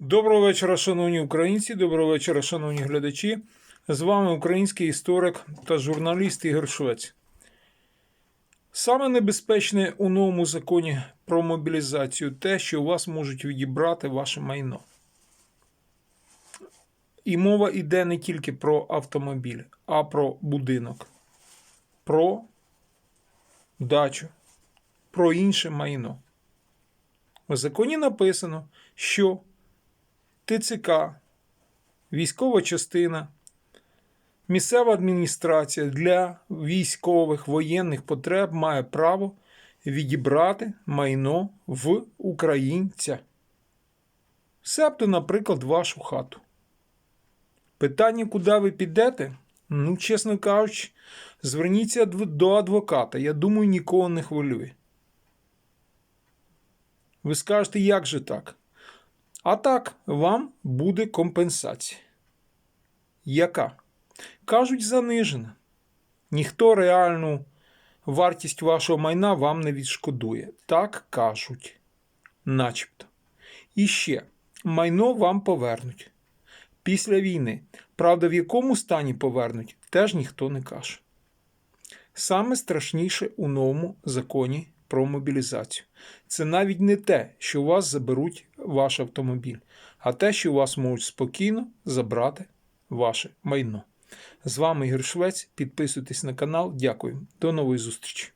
Доброго вечора, шановні українці, доброго вечора, шановні глядачі. З вами український історик та журналіст Ігор Швець. Саме небезпечне у новому законі про мобілізацію те, що у вас можуть відібрати ваше майно. І мова йде не тільки про автомобіль, а про будинок, про дачу, про інше майно. В законі написано, що ТЦК, військова частина, місцева адміністрація для військових воєнних потреб має право відібрати майно в українця. Себто, наприклад, вашу хату. Питання, куди ви підете? Ну, чесно кажучи, зверніться до адвоката. Я думаю, нікого не хвилює. Ви скажете, як же так? А так, вам буде компенсація. Яка? Кажуть, занижена. Ніхто реальну вартість вашого майна вам не відшкодує. Так кажуть. Начебто. І ще майно вам повернуть. Після війни. Правда, в якому стані повернуть, теж ніхто не каже. Саме страшніше у новому законі про мобілізацію. Це навіть не те, що вас заберуть ваш автомобіль, а те, що вас можуть спокійно забрати ваше майно. З вами Ігор Швець. Підписуйтесь на канал. Дякую. До нової зустрічі.